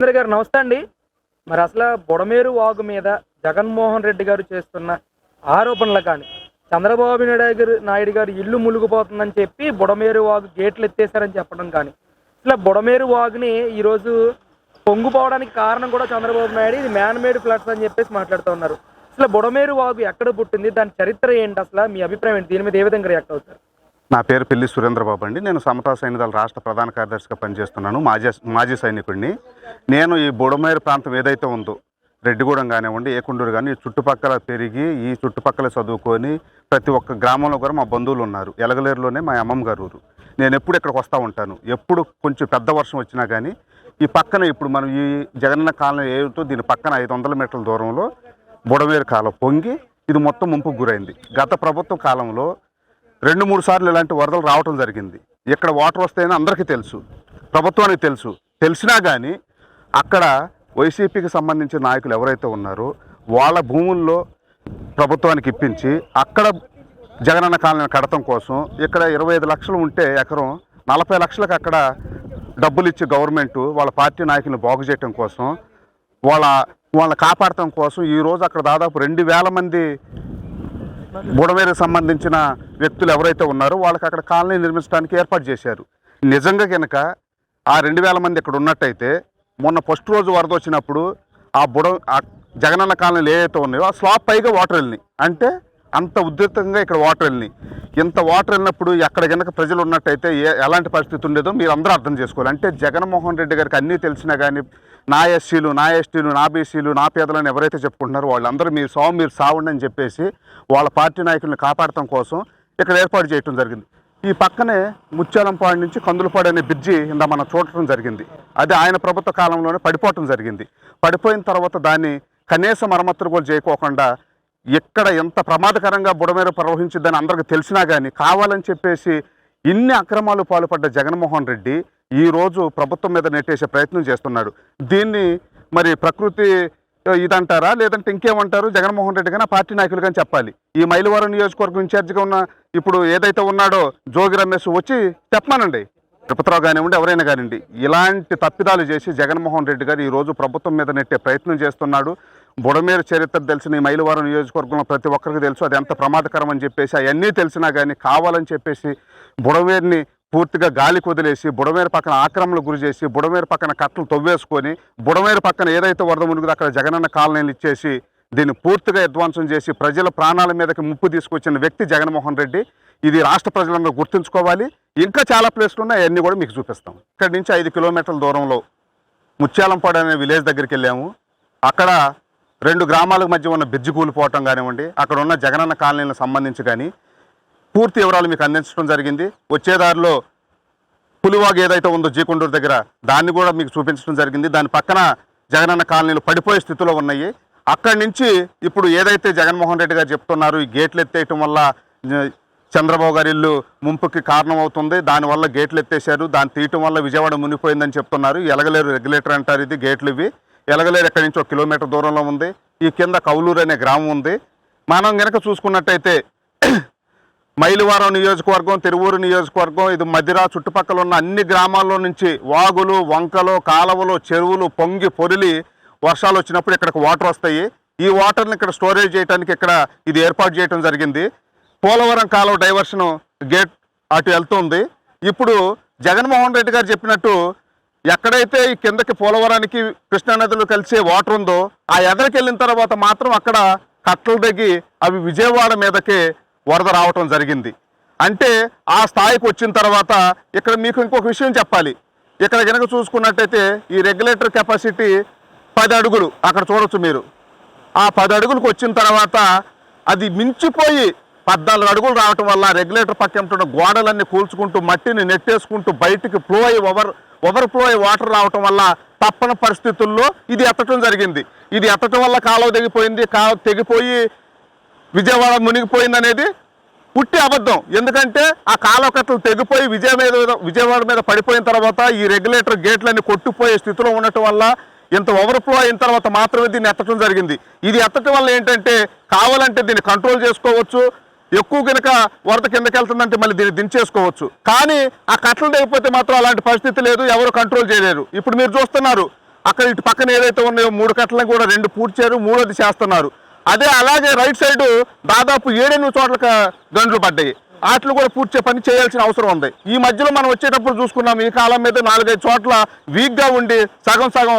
రాజేంద్ర గారు నమస్తే అండి. మరి అసలు బుడమేరు వాగు మీద జగన్మోహన్ రెడ్డి గారు చేస్తున్న ఆరోపణలు కానీ చంద్రబాబు నాయుడు గారు నాయుడు గారు ఇల్లు మునిగిపోతుందని చెప్పి బుడమేరు వాగు గేట్లు ఎత్తేసారని చెప్పడం కానీ ఇట్లా బుడమేరు వాగుని ఈరోజు పొంగిపోవడానికి కారణం కూడా చంద్రబాబు నాయుడు ఇది మ్యాన్ మేడ్ ఫ్లాట్స్ అని చెప్పేసి మాట్లాడుతూ ఉన్నారు. అసలు బుడమేరు వాగు ఎక్కడ పుట్టింది దాని చరిత్ర ఏంటి అసలు మీ అభిప్రాయం ఏంటి? దీని మీద ఏ విధంగా రియాక్ట్ అవుతారు? నా పేరు పెళ్ళి సురేంద్రబాబు అండి. నేను సమతా సైనికాల రాష్ట్ర ప్రధాన కార్యదర్శిగా పనిచేస్తున్నాను. మాజీ మాజీ సైనికుడిని. నేను ఈ బుడమేరు ప్రాంతం ఏదైతే ఉందో రెడ్డిగూడెం కానివ్వండి ఏకుండూరు కానీ చుట్టుపక్కల పెరిగి ఈ చుట్టుపక్కల చదువుకొని ప్రతి ఒక్క గ్రామంలో కూడా మా బంధువులు ఉన్నారు. ఎలగలేరులోనే మా అమ్మమ్మ గారు ఊరు. నేను ఎప్పుడు ఇక్కడికి వస్తూ ఉంటాను. ఎప్పుడు కొంచెం పెద్ద వర్షం వచ్చినా కానీ ఈ పక్కన ఇప్పుడు మనం ఈ జగనన్న కాలం ఏదో దీని పక్కన ఐదు వందల మీటర్ల దూరంలో బుడమేరు కాలం పొంగి ఇది మొత్తం ముంపుకు గురైంది. గత ప్రభుత్వ కాలంలో రెండు మూడు సార్లు ఇలాంటి వరదలు రావటం జరిగింది. ఇక్కడ వాటర్ వస్తాయని అందరికీ తెలుసు. ప్రభుత్వానికి తెలుసు. తెలిసినా కానీ అక్కడ వైసీపీకి సంబంధించిన నాయకులు ఎవరైతే ఉన్నారో వాళ్ళ భూముల్లో ప్రభుత్వానికి ఇప్పించి అక్కడ జగనన్న కాలనీ కడతం కోసం ఇక్కడ ఇరవై ఐదు లక్షలు ఉంటే ఎకరం నలభై లక్షలకు అక్కడ డబ్బులు ఇచ్చి గవర్నమెంట్ వాళ్ళ పార్టీ నాయకులను బాగు చేయటం కోసం వాళ్ళ వాళ్ళని కాపాడటం కోసం ఈరోజు అక్కడ దాదాపు రెండు వేల మంది బుడమేరుకు సంబంధించిన వ్యక్తులు ఎవరైతే ఉన్నారో వాళ్ళకి అక్కడ కాలనీ నిర్మించడానికి ఏర్పాటు చేశారు. నిజంగా కనుక ఆ రెండు వేల మంది ఇక్కడ ఉన్నట్టయితే మొన్న ఫస్ట్ రోజు వరద వచ్చినప్పుడు ఆ బుడ ఆ జగనన్న కాలనీలు ఏవైతే ఉన్నాయో ఆ స్లాబ్ పైగా వాటర్ వెళ్ళినాయి. అంటే అంత ఉధృతంగా ఇక్కడ వాటర్ వెళ్ళినాయి. ఇంత వాటర్ వెళ్ళినప్పుడు ఎక్కడ కనుక ప్రజలు ఉన్నట్టయితే ఏ ఎలాంటి పరిస్థితి ఉండేదో మీరు అందరూ అర్థం చేసుకోవాలి. అంటే జగన్మోహన్ రెడ్డి గారికి అన్నీ తెలిసినా కానీ నా ఎస్సీలు నా ఎస్టీలు నా బీసీలు నా పేదలను ఎవరైతే చెప్పుకుంటున్నారో వాళ్ళందరూ మీరు సావు మీరు సావండి అని చెప్పేసి వాళ్ళ పార్టీ నాయకుల్ని కాపాడటం కోసం ఇక్కడ ఏర్పాటు చేయటం జరిగింది. ఈ పక్కనే ముత్యాలంపాడు నుంచి కందులపాడు అనే బ్రిడ్జి ఇందా మనం చూడటం జరిగింది. అది ఆయన ప్రభుత్వ కాలంలోనే పడిపోవటం జరిగింది. పడిపోయిన తర్వాత దాన్ని కనీస మరమ్మతులు కూడా చేయకోకుండా ఎక్కడ ఎంత ప్రమాదకరంగా బుడమేర ప్రవహించిద్దని అందరికీ తెలిసినా కానీ కావాలని చెప్పేసి ఇన్ని అక్రమాలు పాల్పడ్డ జగన్మోహన్ రెడ్డి ఈ రోజు ప్రభుత్వం మీద నెట్టేసే ప్రయత్నం చేస్తున్నాడు. దీన్ని మరి ప్రకృతి ఇదంటారా? లేదంటే ఇంకేమంటారు? జగన్మోహన్ రెడ్డి కానీ పార్టీ నాయకులు కానీ చెప్పాలి. ఈ మైలవరం నియోజకవర్గం ఇన్ఛార్జిగా ఉన్న ఇప్పుడు ఏదైతే ఉన్నాడో జోగి రమేష్ వచ్చి చెప్పమానండి. తిరుపతిరావు కానివ్వండి ఎవరైనా కానివ్వండి. ఇలాంటి తప్పిదాలు చేసి జగన్మోహన్ రెడ్డి గారు ఈ రోజు ప్రభుత్వం మీద నెట్టే ప్రయత్నం చేస్తున్నాడు. బుడమేరు చరిత్ర తెలిసిన ఈ మైలవరం నియోజకవర్గంలో ప్రతి ఒక్కరికి తెలుసు. అది ఎంత ప్రమాదకరం అని చెప్పేసి అవన్నీ తెలిసినా కానీ కావాలని చెప్పేసి బుడమేరుని పూర్తిగా గాలి వదిలేసి బుడమేరు పక్కన ఆక్రమణకు గురి చేసి బుడమేరు పక్కన కట్టలు తవ్వేసుకొని బుడమేరు పక్కన ఏదైతే వరద మునుగుదో అక్కడ జగనన్న కాలనీలు ఇచ్చేసి దీన్ని పూర్తిగా విధ్వంసం చేసి ప్రజల ప్రాణాల మీదకి ముప్పు తీసుకొచ్చిన వ్యక్తి జగన్మోహన్ రెడ్డి ఇది రాష్ట్ర ప్రజలందరూ గుర్తుంచుకోవాలి. ఇంకా చాలా ప్లేస్లు ఉన్నాయి. అవన్నీ కూడా మీకు చూపిస్తాం. ఇక్కడి నుంచి ఐదు కిలోమీటర్ల దూరంలో ముత్యాలంపాడు అనే విలేజ్ దగ్గరికి వెళ్ళాము. అక్కడ రెండు గ్రామాలకు మధ్య ఉన్న బ్రిడ్జి కూలిపోవటం కానివ్వండి అక్కడ ఉన్న జగనన్న కాలనీలకు సంబంధించి కానీ పూర్తి వివరాలు మీకు అందించడం జరిగింది. వచ్చే దారిలో పులివాగ్ ఏదైతే ఉందో జీకొండూరు దగ్గర దాన్ని కూడా మీకు చూపించడం జరిగింది. దాని పక్కన జగనన్న కాలనీలు పడిపోయే స్థితిలో ఉన్నాయి. అక్కడి నుంచి ఇప్పుడు ఏదైతే జగన్మోహన్ రెడ్డి గారు చెప్తున్నారు ఈ గేట్లు ఎత్తేయటం వల్ల చంద్రబాబు గారి ఇల్లు ముంపుకి కారణం అవుతుంది దానివల్ల గేట్లు ఎత్తేసారు దాన్ని తీయటం వల్ల విజయవాడ మునిగిపోయిందని చెప్తున్నారు. ఎలగలేరు రెగ్యులేటర్ అంటారు ఇది గేట్లు ఇవి. ఎలగలేరు ఎక్కడి నుంచి ఒక కిలోమీటర్ దూరంలో ఉంది. ఈ కింద కౌలూరు అనే గ్రామం ఉంది. మనం కనుక చూసుకున్నట్టయితే మైలువారం నియోజకవర్గం తిరువూరు నియోజకవర్గం ఇది మదిరా చుట్టుపక్కల ఉన్న అన్ని గ్రామాల్లో నుంచి వాగులు వంకలు కాలువలు చెరువులు పొంగి పొరిలి వర్షాలు వచ్చినప్పుడు ఇక్కడికి వాటర్ వస్తాయి. ఈ వాటర్ని ఇక్కడ స్టోరేజ్ చేయడానికి ఇక్కడ ఇది ఏర్పాటు చేయడం జరిగింది. పోలవరం కాలువ డైవర్షన్ గేట్ అటు వెళ్తుంది. ఇప్పుడు జగన్మోహన్ రెడ్డి గారు చెప్పినట్టు ఎక్కడైతే ఈ కిందకి పోలవరానికి కృష్ణానదిలో కలిసే వాటర్ ఉందో ఆ ఎదరికి వెళ్ళిన తర్వాత మాత్రం అక్కడ కట్టలు దిగి అవి విజయవాడ మీదకే వరద రావటం జరిగింది. అంటే ఆ స్థాయికి వచ్చిన తర్వాత ఇక్కడ మీకు ఇంకొక విషయం చెప్పాలి. ఇక్కడ కనుక చూసుకున్నట్టయితే ఈ రెగ్యులేటర్ కెపాసిటీ పది అడుగులు అక్కడ చూడొచ్చు మీరు. ఆ పది అడుగులకు వచ్చిన తర్వాత అది మించిపోయి పద్నాలుగు అడుగులు రావటం వల్ల రెగ్యులేటర్ పక్కన గోడలన్నీ కూల్చుకుంటూ మట్టిని నెట్టేసుకుంటూ బయటికి ఫ్లో అయ్యి ఓవర్ ఓవర్ ఫ్లో అయ్యి వాటర్ రావటం వల్ల తప్పని పరిస్థితుల్లో ఇది ఎత్తటం జరిగింది. ఇది ఎత్తటం వల్ల కాలువ తెగిపోయింది కాలువ తెగిపోయి విజయవాడ మునిగిపోయింది అనేది పుట్టి అబద్ధం. ఎందుకంటే ఆ కాలకట్టలు తెగిపోయి విజయ మీద విజయవాడ మీద పడిపోయిన తర్వాత ఈ రెగ్యులేటర్ గేట్లన్నీ కొట్టుపోయే స్థితిలో ఉండటం వల్ల ఇంత ఓవర్ఫ్లో అయిన తర్వాత మాత్రమే దీన్ని ఎత్తటం జరిగింది. ఇది ఎత్తటం వల్ల ఏంటంటే కావాలంటే దీన్ని కంట్రోల్ చేసుకోవచ్చు. ఎక్కువ కనుక వరద కిందకి వెళ్తుందంటే మళ్ళీ దీన్ని దించేసుకోవచ్చు. కానీ ఆ కట్టలు లేకపోతే మాత్రం అలాంటి పరిస్థితి లేదు ఎవరు కంట్రోల్ చేయలేరు. ఇప్పుడు మీరు చూస్తున్నారు అక్కడ ఇటు పక్కన ఏదైతే ఉన్నాయో మూడు కట్టలను కూడా రెండు పూడ్చారు మూడోది చేస్తున్నారు. అదే అలాగే రైట్ సైడ్ దాదాపు ఏడెనిమిది చోట్ల గండ్లు పడ్డాయి. వాటిని కూడా పూడ్చే పని చేయాల్సిన అవసరం ఉంది. ఈ మధ్యలో మనం వచ్చేటప్పుడు చూసుకున్నాం ఈ కాలం మీద నాలుగైదు చోట్ల వీక్గా ఉండి సగం సగం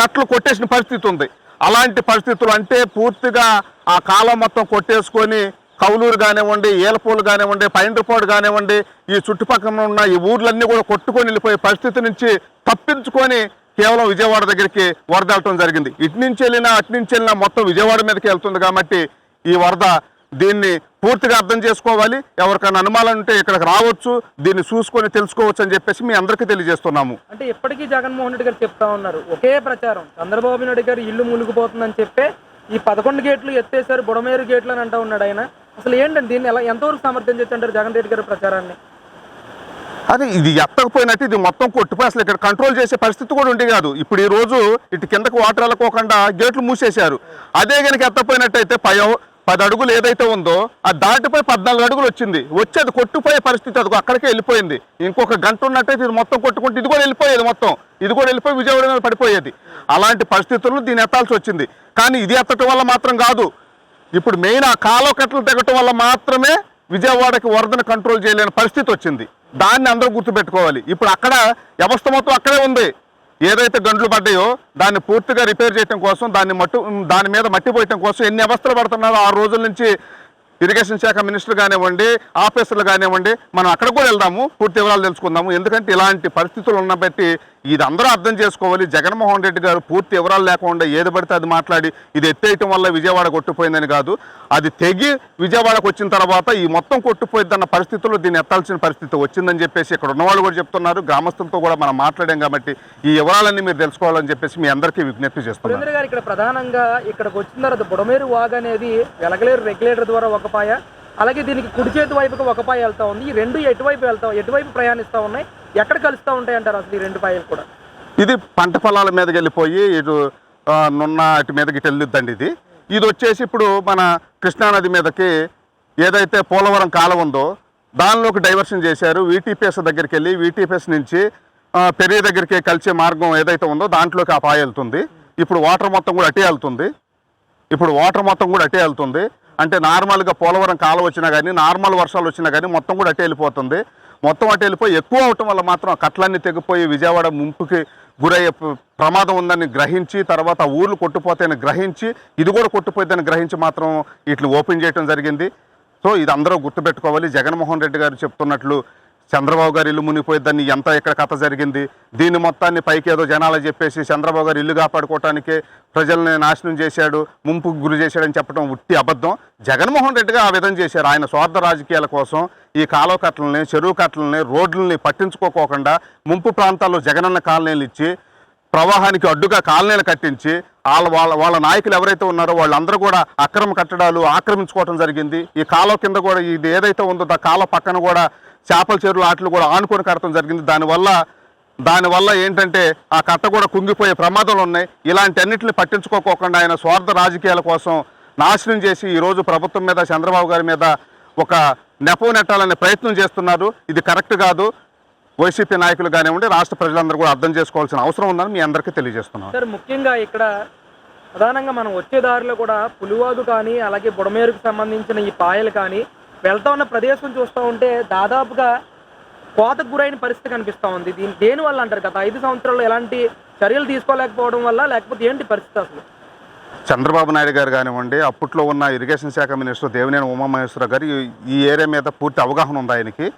కట్లు కొట్టేసిన పరిస్థితి ఉంది. అలాంటి పరిస్థితులు అంటే పూర్తిగా ఆ కాలం మొత్తం కొట్టేసుకొని కౌలూరు కానివ్వండి ఏలపూలు కానివ్వండి పైండ్రపోటు కానివ్వండి ఈ చుట్టుపక్కల ఉన్న ఈ ఊర్లన్నీ కూడా కొట్టుకొని వెళ్ళిపోయే పరిస్థితి నుంచి తప్పించుకొని కేవలం విజయవాడ దగ్గరికి వరద వెళ్ళటం జరిగింది. ఇటు నుంచి వెళ్ళినా అటు నుంచి వెళ్ళినా మొత్తం విజయవాడ మీదకి వెళ్తుంది కాబట్టి ఈ వరద దీన్ని పూర్తిగా అర్థం చేసుకోవాలి. ఎవరికైనా అనుమానం ఉంటే ఇక్కడికి రావచ్చు దీన్ని చూసుకొని తెలుసుకోవచ్చు అని చెప్పేసి మీ అందరికీ తెలియజేస్తున్నాము. అంటే ఇప్పటికీ జగన్మోహన్ రెడ్డి గారు చెప్తా ఉన్నారు ఒకే ప్రచారం. చంద్రబాబు నాయుడు గారు ఇల్లు మునిగిపోతుందని చెప్పే ఈ పదకొండు గేట్లు ఎత్తేసారు బుడమేరు గేట్లు అని అంటూ ఉన్నాడు ఆయన. అసలు ఏంటండి దీన్ని ఎలా ఎంతవరకు సమర్థం చేస్తుంటారు జగన్ రెడ్డి గారి ప్రచారాన్ని? అదే ఇది ఎత్తకపోయినట్టు ఇది మొత్తం కొట్టుపోయి అసలు ఇక్కడ కంట్రోల్ చేసే పరిస్థితి కూడా ఉండే కాదు. ఇప్పుడు ఈ రోజు ఇటు కిందకు వాటర్ వెళ్ళకోకుండా గేట్లు మూసేశారు. అదే కనుక ఎత్తపోయినట్టయితే పయం పది అడుగులు ఏదైతే ఉందో ఆ దాటిపోయి పద్నాలుగు అడుగులు వచ్చింది. వచ్చి అది కొట్టుపోయే పరిస్థితి అది అక్కడికే వెళ్ళిపోయింది. ఇంకొక గంట ఉన్నట్టయితే ఇది మొత్తం కొట్టుకుంటే ఇది కూడా వెళ్ళిపోయేది మొత్తం. ఇది కూడా వెళ్ళిపోయి విజయవాడ మీద పడిపోయేది. అలాంటి పరిస్థితుల్లో దీన్ని ఎత్తాల్సి వచ్చింది. కానీ ఇది ఎత్తటం వల్ల మాత్రం కాదు. ఇప్పుడు మెయిన్ ఆ కాలువ కట్టలు తెగటం వల్ల మాత్రమే విజయవాడకి వరదను కంట్రోల్ చేయలేని పరిస్థితి వచ్చింది. దాన్ని అందరూ గుర్తుపెట్టుకోవాలి. ఇప్పుడు అక్కడ వ్యవస్థ మొత్తం అక్కడే ఉంది. ఏదైతే గండ్లు పడ్డాయో దాన్ని పూర్తిగా రిపేర్ చేయడం కోసం దాన్ని మట్టు దాని మీద మట్టి పోయటం కోసం ఎన్ని అవస్థలు పడుతున్నారో ఆ రోజుల నుంచి ఇరిగేషన్ శాఖ మినిస్టర్ కానివ్వండి ఆఫీసర్లు కానివ్వండి మనం అక్కడ కూడా వెళ్దాము పూర్తి వివరాలు తెలుసుకుందాము. ఎందుకంటే ఇలాంటి పరిస్థితులు ఉన్న బట్టి ఇది అందరూ అర్థం చేసుకోవాలి. జగన్మోహన్ రెడ్డి గారు పూర్తి వివరాలు లేకుండా ఏది పడితే అది మాట్లాడి ఇది ఎత్తేయటం వల్ల విజయవాడ కొట్టుపోయిందని కాదు. అది తెగి విజయవాడకు వచ్చిన తర్వాత ఈ మొత్తం కొట్టుపోయిద్దన్న పరిస్థితుల్లో దీన్ని ఎత్తాల్సిన పరిస్థితి వచ్చిందని చెప్పేసి ఇక్కడ ఉన్నవాళ్ళు కూడా చెప్తున్నారు. గ్రామస్తులతో కూడా మనం మాట్లాడాం కాబట్టి ఈ వివరాలన్నీ మీరు తెలుసుకోవాలని చెప్పేసి మీ అందరికీ విజ్ఞప్తి చేస్తున్నారు గారు ఇక్కడ ప్రధానంగా ఇక్కడికి వచ్చిన తర్వాత బుడమేరు వాగ్ అనేది వెలగలేరు రెగ్యులేటర్ ద్వారా ఒక పాయ అలాగే దీనికి కుడి చేతి వైపుకి ఒక పాయ వెళ్తా ఉంది. ఈ రెండు ఎటువైపు వెళ్తా ఎటువైపు ప్రయాణిస్తూ ఉన్నాయి? ఎక్కడ కలుస్తూ ఉంటాయి అంటారు అసలు ఈ రెండు పాయలు కూడా? ఇది పంట పొలాల మీదకి వెళ్ళిపోయి ఇటు నున్న అటు మీదకి వెళ్ళిద్దండి ఇది. ఇది వచ్చేసి ఇప్పుడు మన కృష్ణానది మీదకి ఏదైతే పోలవరం కాలం ఉందో దానిలోకి డైవర్షన్ చేశారు. వీటీపీఎస్ దగ్గరికి వెళ్ళి వీటీపీఎస్ నుంచి పెరిగే పెరియ దగ్గరికి కలిసే మార్గం ఏదైతే ఉందో దాంట్లోకి ఆ పాయ వెళ్తుంది. ఇప్పుడు వాటర్ మొత్తం కూడా అటే వెళ్తుంది. ఇప్పుడు వాటర్ మొత్తం కూడా అటే వెళ్తుంది. అంటే నార్మల్గా పోలవరం కాలం వచ్చినా కానీ నార్మల్ వర్షాలు వచ్చినా కానీ మొత్తం కూడా అటే వెళ్ళిపోతుంది. మొత్తం అటు వెళ్ళిపోయి ఎక్కువ అవటం వల్ల మాత్రం కట్లన్నీ తెగిపోయి విజయవాడ ముంపుకి గురయ్యే ప్రమాదం ఉందని గ్రహించి తర్వాత ఆ ఊర్లు కొట్టుపోతాయని గ్రహించి ఇది కూడా కొట్టుపోతుందని గ్రహించి మాత్రం వీటిని ఓపెన్ చేయడం జరిగింది. సో ఇది అందరూ గుర్తుపెట్టుకోవాలి. జగన్మోహన్ రెడ్డి గారు చెప్తున్నట్లు చంద్రబాబు గారు ఇల్లు మునిగిపోయిద్దని ఎంత ఇక్కడ కథ జరిగింది? దీని మొత్తాన్ని పైకి ఏదో జనాలు చెప్పేసి చంద్రబాబు గారు ఇల్లు కాపాడుకోవటానికి ప్రజల్ని నాశనం చేశాడు ముంపుకు గురి చేశాడని చెప్పడం ఉట్టి అబద్ధం. జగన్మోహన్ రెడ్డిగా ఆ విధం చేశారు. ఆయన స్వార్థ రాజకీయాల కోసం ఈ కాలువ కట్టలని చెరువు కట్టలని రోడ్లని పట్టించుకోకోకుండా ముంపు ప్రాంతాల్లో జగనన్న కాలనీలు ఇచ్చి ప్రవాహానికి అడ్డుగా కాలనీలు కట్టించి వాళ్ళ వాళ్ళ వాళ్ళ నాయకులు ఎవరైతే ఉన్నారో వాళ్ళందరూ కూడా అక్రమ కట్టడాలు ఆక్రమించుకోవడం జరిగింది. ఈ కాలువ కింద కూడా ఇది ఏదైతే ఉందో ఆ కాలువ పక్కన కూడా చేపల చెరువులు ఆటలు కూడా ఆనుకొని కట్టడం జరిగింది. దానివల్ల దానివల్ల ఏంటంటే ఆ కట్ట కూడా కుంగిపోయే ప్రమాదాలు ఉన్నాయి. ఇలాంటి అన్నింటిని పట్టించుకోకోకుండా ఆయన స్వార్థ రాజకీయాల కోసం నాశనం చేసి ఈరోజు ప్రభుత్వం మీద చంద్రబాబు గారి మీద ఒక నెపం నెట్టాలనే ప్రయత్నం చేస్తున్నారు. ఇది కరెక్ట్ కాదు. వైసీపీ నాయకులు కానివ్వండి రాష్ట్ర ప్రజలందరూ కూడా అర్థం చేసుకోవాల్సిన అవసరం ఉందని మీ అందరికీ తెలియజేస్తున్నాను. సార్ ముఖ్యంగా ఇక్కడ ప్రధానంగా మనం వచ్చే దారిలో కూడా పులివాదు కానీ అలాగే బుడమేరుకు సంబంధించిన ఈ పాయలు కానీ వెళ్తా ఉన్న ప్రదేశం చూస్తూ ఉంటే దాదాపుగా కోతకు గురైన పరిస్థితి కనిపిస్తూ ఉంది. దీని దేని వల్ల అంటారు గత ఐదు సంవత్సరాల్లో ఎలాంటి చర్యలు తీసుకోలేకపోవడం వల్ల లేకపోతే ఏంటి పరిస్థితి అసలు? చంద్రబాబు నాయుడు గారు కానివ్వండి అప్పట్లో ఉన్న ఇరిగేషన్ శాఖ మినిస్టర్ దేవినేని ఉమామహేశ్వర గారు ఈ- ఈ ఏరియా మీద పూర్తి అవగాహన ఉంది ఆయనకి.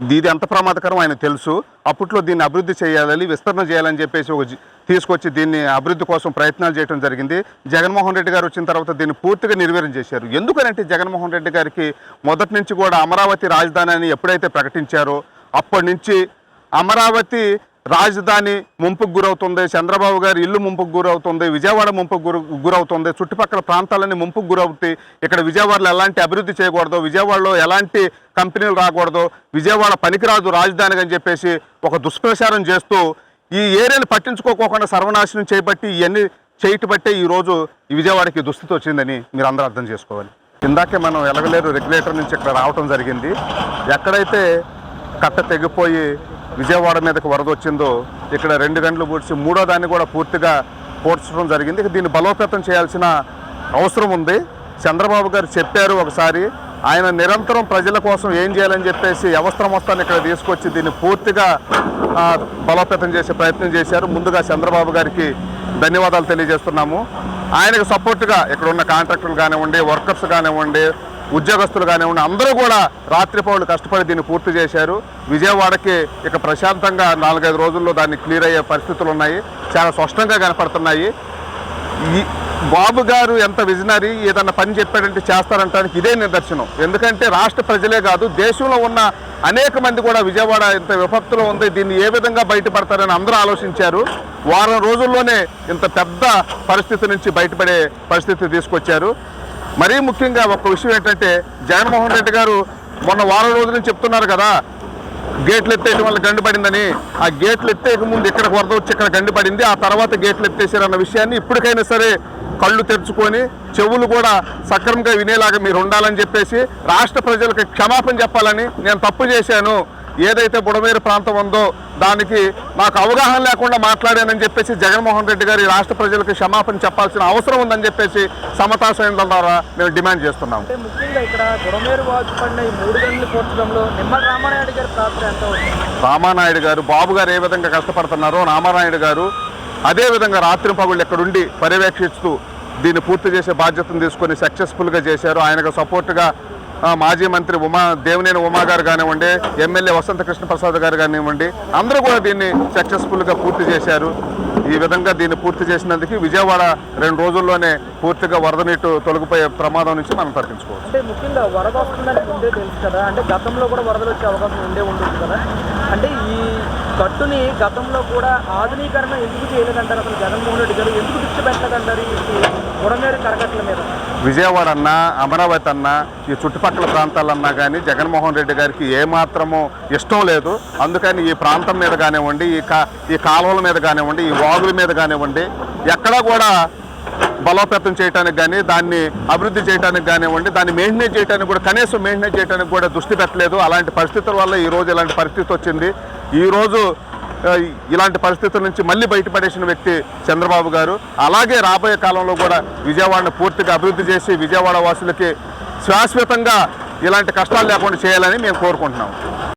ఇది ఎంత ప్రమాదకరం ఆయన తెలుసు. అప్పట్లో దీన్ని అభివృద్ధి చేయాలని విస్తరణ చేయాలని చెప్పేసి ఒక తీసుకొచ్చి దీన్ని అభివృద్ధి కోసం ప్రయత్నాలు చేయడం జరిగింది. జగన్మోహన్ రెడ్డి గారు వచ్చిన తర్వాత దీన్ని పూర్తిగా నిర్వీర్యం చేశారు. ఎందుకనంటే జగన్మోహన్ రెడ్డి గారికి మొదటి నుంచి కూడా అమరావతి రాజధాని అని ఎప్పుడైతే ప్రకటించారో అప్పటి నుంచి అమరావతి రాజధాని ముంపుకు గురవుతుంది చంద్రబాబు గారి ఇల్లు ముంపుకు గురవుతుంది విజయవాడ ముంపుకు గురి గురవుతుంది. చుట్టుపక్కల ప్రాంతాలన్నీ ముంపుకు గురవుతాయి ఇక్కడ విజయవాడలో ఎలాంటి అభివృద్ధి చేయకూడదు విజయవాడలో ఎలాంటి కంపెనీలు రాకూడదు విజయవాడ పనికిరాదు రాజధాని అని చెప్పేసి ఒక దుష్ప్రచారం చేస్తూ ఈ ఏరియాని పట్టించుకోకుండా సర్వనాశనం చేపట్టి ఇవన్నీ చేయటబట్టే ఈరోజు ఈ విజయవాడకి దుస్థితి వచ్చిందని మీరు అందరూ అర్థం చేసుకోవాలి. ఇందాకే మనం ఎలగలేరు రెగ్యులేటర్ నుంచి ఇక్కడ రావటం జరిగింది. ఎక్కడైతే కట్ట తెగిపోయి విజయవాడ మీదకి వరద వచ్చిందో ఇక్కడ రెండు గంటలు పూడ్చి మూడో దాన్ని కూడా పూర్తిగా పూడ్చడం జరిగింది. దీన్ని బలోపేతం చేయాల్సిన అవసరం ఉంది. చంద్రబాబు గారు చెప్పారు ఒకసారి ఆయన నిరంతరం ప్రజల కోసం ఏం చేయాలని చెప్పేసి అవసరం వస్తాను ఇక్కడ తీసుకొచ్చి దీన్ని పూర్తిగా బలోపేతం చేసే ప్రయత్నం చేశారు. ముందుగా చంద్రబాబు గారికి ధన్యవాదాలు తెలియజేస్తున్నాము. ఆయనకు సపోర్ట్గా ఇక్కడ ఉన్న కాంట్రాక్టర్లు కానివ్వండి వర్కర్స్ కానివ్వండి ఉద్యోగస్తులు కానివ్వండి అందరూ కూడా రాత్రిపౌళ్ళు కష్టపడి దీన్ని పూర్తి చేశారు. విజయవాడకి ఇక ప్రశాంతంగా నాలుగైదు రోజుల్లో దాన్ని క్లియర్ అయ్యే పరిస్థితులు ఉన్నాయి. చాలా స్పష్టంగా కనపడుతున్నాయి. ఈ బాబు గారు ఎంత విజనరీ ఏదన్నా పని చెప్పాడంటే చేస్తారంటానికి ఇదే నిదర్శనం. ఎందుకంటే రాష్ట్ర ప్రజలే కాదు దేశంలో ఉన్న అనేక మంది కూడా విజయవాడ ఇంత విపత్తులో ఉంది దీన్ని ఏ విధంగా బయటపడతారని అందరూ ఆలోచించారు. వారం రోజుల్లోనే ఇంత పెద్ద పరిస్థితి నుంచి బయటపడే పరిస్థితి తీసుకొచ్చారు. మరీ ముఖ్యంగా ఒక విషయం ఏంటంటే జగన్మోహన్ రెడ్డి గారు మొన్న వారం రోజుల నుంచి చెప్తున్నారు కదా గేట్లు ఎత్తేయడం వల్ల గండి పడిందని. ఆ గేట్లు ఎత్తేయక ముందు ఇక్కడికి వరద వచ్చి ఇక్కడ గండి పడింది ఆ తర్వాత గేట్లు ఎత్తేసారన్న విషయాన్ని ఇప్పటికైనా సరే కళ్ళు తెరుచుకొని చెవులు కూడా సక్రమంగా వినేలాగా మీరు ఉండాలని చెప్పేసి రాష్ట్ర ప్రజలకు క్షమాపణ చెప్పాలని నేను తప్పు చేశాను. ఏదైతే బుడమేరు ప్రాంతం ఉందో దానికి నాకు అవగాహన లేకుండా మాట్లాడానని చెప్పేసి జగన్మోహన్ రెడ్డి గారు రాష్ట్ర ప్రజలకు క్షమాపణ చెప్పాల్సిన అవసరం ఉందని చెప్పేసి సమతా సైన్ల ద్వారా మేము డిమాండ్ చేస్తున్నాం రామానాయుడు గారి బాబు గారు ఏ విధంగా కష్టపడుతున్నారో రామానాయుడు గారు అదే విధంగా రాత్రి పగుళ్ళు ఎక్కడుండి పర్యవేక్షిస్తూ దీన్ని పూర్తి చేసే బాధ్యతను తీసుకొని సక్సెస్ఫుల్గా చేశారు. ఆయనకు సపోర్ట్గా మాజీ మంత్రి ఉమా దేవినేని ఉమా గారు కానివ్వండి ఎమ్మెల్యే వసంత కృష్ణ ప్రసాద్ గారు కానివ్వండి అందరూ కూడా దీన్ని సక్సెస్ఫుల్గా పూర్తి చేశారు. ఈ విధంగా దీన్ని పూర్తి చేసినందుకు విజయవాడ రెండు రోజుల్లోనే పూర్తిగా వరద నీటు తొలగిపోయే ప్రమాదం నుంచి మనం తప్పించుకోవచ్చు. అంటే ముఖ్యంగా వరద వస్తుందని ముందే తెలుసు కదా అంటే గతంలో కూడా వరదలు వచ్చే అవకాశం ఉండే ఉంటుంది కదా. అంటే ఈ గట్టుని గతంలో కూడా ఆధునీకరణ ఎందుకు చేయలేదంటారు అసలు జగన్మోహన్ రెడ్డి గారు? ఎందుకు దృష్టి పెట్టలేదంటారు ఈ బుడమేరు మీద? విజయవాడ అన్నా అమరావతి అన్నా ఈ చుట్టుపక్కల ప్రాంతాలన్నా కానీ జగన్మోహన్ రెడ్డి గారికి ఏమాత్రము ఇష్టం లేదు. అందుకని ఈ ప్రాంతం మీద కానివ్వండి ఈ కా ఈ కాలువల మీద కానివ్వండి ఈ వాగుల మీద కానివ్వండి ఎక్కడా కూడా బలోపేతం చేయడానికి కానీ దాన్ని అభివృద్ధి చేయడానికి కానివ్వండి దాన్ని మెయింటైన్ చేయడానికి కూడా కనీసం మెయింటైన్ చేయడానికి కూడా దృష్టి పెట్టలేదు. అలాంటి పరిస్థితుల వల్ల ఈ రోజు ఇలాంటి పరిస్థితి వచ్చింది. ఈరోజు ఇలాంటి పరిస్థితుల నుంచి మళ్ళీ బయటపడేసిన వ్యక్తి చంద్రబాబు గారు. అలాగే రాబోయే కాలంలో కూడా విజయవాడను పూర్తిగా అభివృద్ధి చేసి విజయవాడ వాసులకి శాశ్వతంగా ఇలాంటి కష్టాలు లేకుండా చేయాలని మేము కోరుకుంటున్నాం.